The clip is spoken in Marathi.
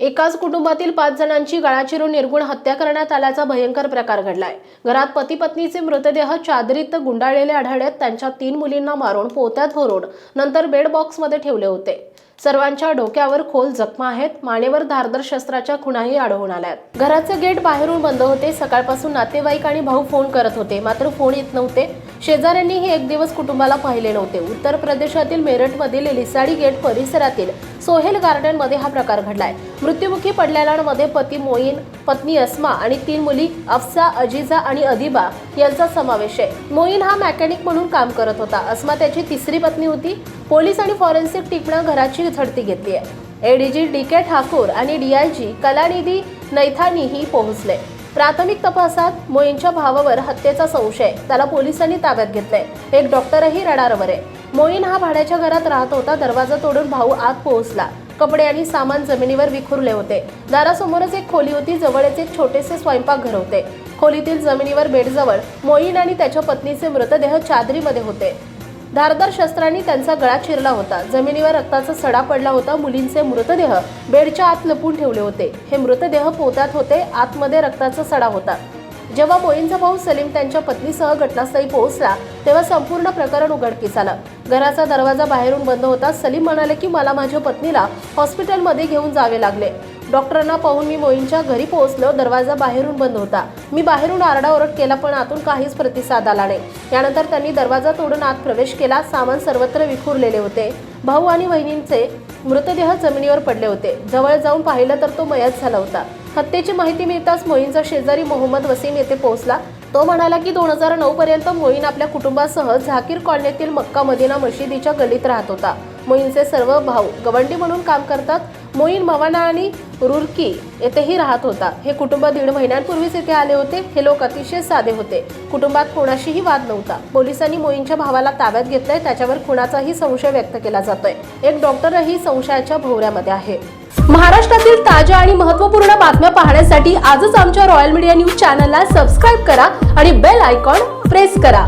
एकाच कुटुंबातील पाच जणांची गळा चिरून निर्गुण हत्या करण्यात आल्याचा भयंकर प्रकार घडलाय. घरात पती पत्नीचे मृतदेह चादरीत गुंडाळलेले आढळल्यात. त्यांच्या तीन मुलींना मारून पोत्यात होरून नंतर बेड बॉक्समध्ये ठेवले होते. सर्वांच्या डोक्यावर खोल जखमा आहेत. मानेवर धारदार शस्त्राच्या खुणाही आढळून आल्यात. घराचे गेट बाहेरून बंद होते. सकाळपासून नातेवाईक आणि भाऊ फोन करत होते. मात्र फोन येत नव्हते. शेजाऱ्यांनीही एक दिवस कुटुंबाला पाहिले नव्हते. उत्तर प्रदेशातील मेरठमधील लिसाडी गेट परिसरातील सोहेल गार्डनमध्ये हा प्रकार घडलाय. मृत्युमुखी पडलेल्यांमध्ये पती मोईन पत्नी अस्मा आणि तीन मुली अफसा अजिजा आणि अदिबा यांचा समावेश आहे. मोईन हा मेकॅनिक म्हणून काम करत होता. अस्मा त्याची तिसरी पत्नी होती. पोलीस आणि फॉरेन्सिक टीमनं घराची झडती घेतली आहे. एडीजी डी के ठाकूर आणि डीआयजी कलानिधी नैथानीही पोहोचले. प्राथमिक तपासात मोईनच्या भावावर हत्येचा संशय. त्याला पोलिसांनी ताब्यात घेतलंय. एक डॉक्टरही रडारवर आहे. मोईन हा भाड्याच्या घरात राहत होता. दरवाजा तोडून भाऊ आत पोहोचला. कपडे आणि सामान जमिनीवर विखुरले होते. दारासमोरच एक खोली होती. जवळच एक छोटेसे स्वयंपाकघर होते. खोलीतील जमिनीवर बेडजवळ मोईन आणि त्याच्या पत्नीचे मृतदेह चादरीमध्ये होते. धारदार शस्त्रांनी त्यांचा गळा चिरला होता. जमिनीवर रक्ताचा सडा पडला होता. मुलींचे मृतदेह बेडच्या आत लपून ठेवले होते. हे मृतदेह पोत्यात होते. आतमध्ये रक्ताचा सडा होता. जेव्हा मोईनचा भाऊ सलीम त्यांच्या पत्नीसह घटनास्थळी पोहोचला तेव्हा संपूर्ण प्रकरण उघडकीस आलं. घराचा दरवाजा बाहेरून बंद होता. सलीम म्हणाले की मला माझ्या पत्नीला हॉस्पिटलमध्ये घेऊन जावे लागले. डॉक्टरांना पाहून मी मोईनच्या घरी पोहोचलो दरवाजा बाहेरून बंद होता. मी बाहेरून आरडाओरड केला पण आतून काहीच प्रतिसाद आला नाही. यानंतर त्यांनी दरवाजा तोडून आत प्रवेश केला सामान सर्वत्र विखुरलेले होते. भाऊ आणि वहिनींचे मृतदेह जमिनीवर पडले होते. जवळ जाऊन पाहिलं तर तो मयत झाला होता. हत्येची माहिती मिळताच मोईनचा शेजारी मोहम्मद वसीम येथे पोहोचला. तो म्हणाला की दोन हजार नऊ पर्यंत मोईन आपल्या कुटुंबासह झाकीर कॉलनीतील मक्का मदिना मशिदीच्या गलीत राहत होता. मोईनचे सर्व भाऊ गवंडी म्हणून काम करतात. मोईन मवाना आणि रुरकी येथेही राहत होता. हे कुटुंब दीड महिन्यांपूर्वीच येथे आले होते. हे लोक अतिशय साधे होते. कुटुंबात कोणाशीही वाद नव्हता. पोलिसांनी मोईनच्या भावाला ताब्यात घेतलंय. त्याच्यावर खुणाचाही संशय व्यक्त केला जातोय. एक डॉक्टरही संशयाच्या भोवऱ्यामध्ये आहे. महाराष्ट्रातील ताज्या आणि महत्त्वपूर्ण बातम्या पाहण्यासाठी आजच आमच्या रॉयल मीडिया न्यूज चॅनलला सबस्क्राईब करा आणि बेल आयकॉन प्रेस करा.